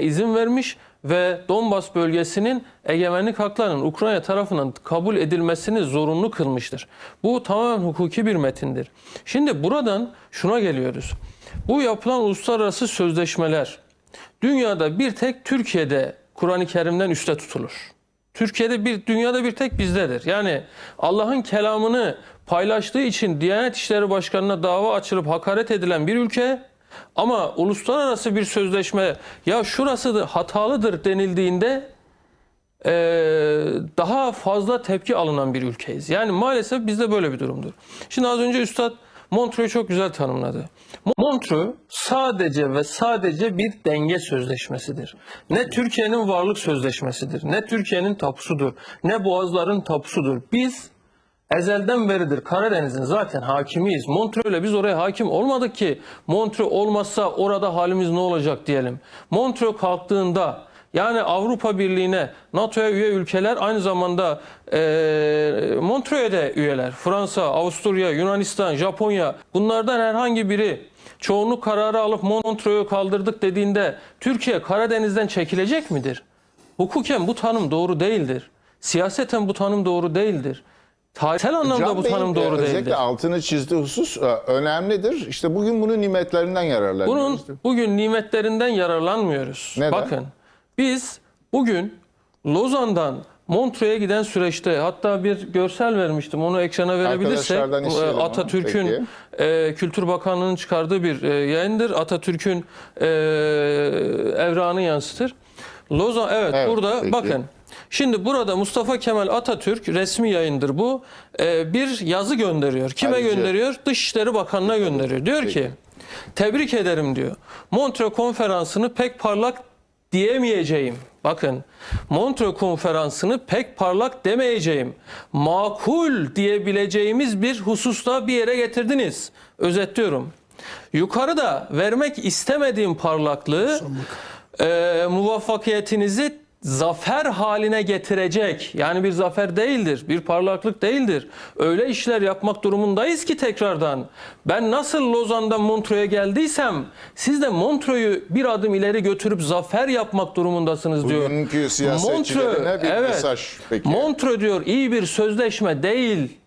izin vermiş ve Donbas bölgesinin egemenlik haklarının Ukrayna tarafından kabul edilmesini zorunlu kılmıştır. Bu tamamen hukuki bir metindir. Şimdi buradan şuna geliyoruz. Bu yapılan uluslararası sözleşmeler dünyada bir tek Türkiye'de Kur'an-ı Kerim'den üste tutulur. Türkiye'de bir dünyada bir tek bizdedir. Yani Allah'ın kelamını paylaştığı için Diyanet İşleri Başkanı'na dava açılıp hakaret edilen bir ülke ama uluslararası bir sözleşme ya şurası da hatalıdır denildiğinde eee, daha fazla tepki alınan bir ülkeyiz. Yani maalesef bizde böyle bir durumdur. Şimdi az önce Üstad Montreux'u çok güzel tanımladı. Montreux sadece ve sadece bir denge sözleşmesidir. Ne Türkiye'nin varlık sözleşmesidir, ne Türkiye'nin tapusudur, ne Boğazların tapusudur. Biz ezelden beridir Karadeniz'in zaten hakimiyiz. Montreux'le biz oraya hakim olmadık ki Montreux olmazsa orada halimiz ne olacak diyelim. Montreux kalktığında yani Avrupa Birliği'ne, NATO'ya üye ülkeler aynı zamanda e, Montreux'e de üyeler. Fransa, Avusturya, Yunanistan, Japonya bunlardan herhangi biri çoğunluk kararı alıp Montreux'u kaldırdık dediğinde Türkiye Karadeniz'den çekilecek midir? Hukuken bu tanım doğru değildir. Siyaseten bu tanım doğru değildir. Tarihsel anlamda Can bu Bey'in, tanım e, doğru özellikle değildir. altını çizdiği husus e, önemlidir. İşte bugün bunun nimetlerinden yararlanıyoruz. Bunun bugün nimetlerinden yararlanmıyoruz. Neden? Bakın biz bugün Lozan'dan Montreux'e giden süreçte hatta bir görsel vermiştim onu ekrana verebilirsek e. Atatürk'ün e, Kültür Bakanlığı'nın çıkardığı bir e, yayındır. Atatürk'ün e, evranı yansıtır. Lozan evet, Evet, burada peki. bakın. Şimdi burada Mustafa Kemal Atatürk resmi yayındır bu. e, bir yazı gönderiyor. Kime Ayrıca- gönderiyor? Dışişleri Bakanı'na gönderiyor. Diyor ki Tebrik ederim diyor. Montreux konferansını pek parlak diyemeyeceğim. Bakın Montreux konferansını pek parlak demeyeceğim. Makul diyebileceğimiz bir hususta bir yere getirdiniz. Özetliyorum. Yukarıda vermek istemediğim parlaklığı e, muvaffakiyetinizi zafer haline getirecek. Yani bir zafer değildir, bir parlaklık değildir. Öyle işler yapmak durumundayız ki tekrardan. Ben nasıl Lozan'dan Montreux'e geldiysem siz de Montreux'u bir adım ileri götürüp zafer yapmak durumundasınız diyor. Bugünkü siyasetçilerine bir mesaj peki. Montreux diyor iyi bir sözleşme değil.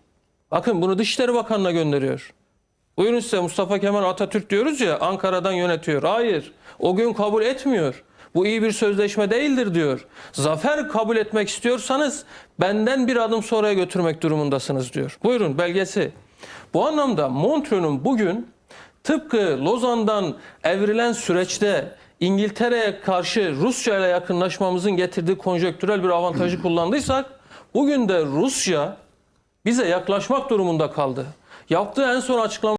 Bakın bunu Dışişleri Bakanı'na gönderiyor. Buyurun size Mustafa Kemal Atatürk diyoruz ya Ankara'dan yönetiyor. Hayır. O gün kabul etmiyor. Bu iyi bir sözleşme değildir diyor. Zafer kabul etmek istiyorsanız benden bir adım sonraya götürmek durumundasınız diyor. Buyurun belgesi. Bu anlamda Montreux'un bugün tıpkı Lozan'dan evrilen süreçte İngiltere'ye karşı Rusya ile yakınlaşmamızın getirdiği konjonktürel bir avantajı kullandıysak bugün de Rusya bize yaklaşmak durumunda kaldı. Yaptığı en son açıklama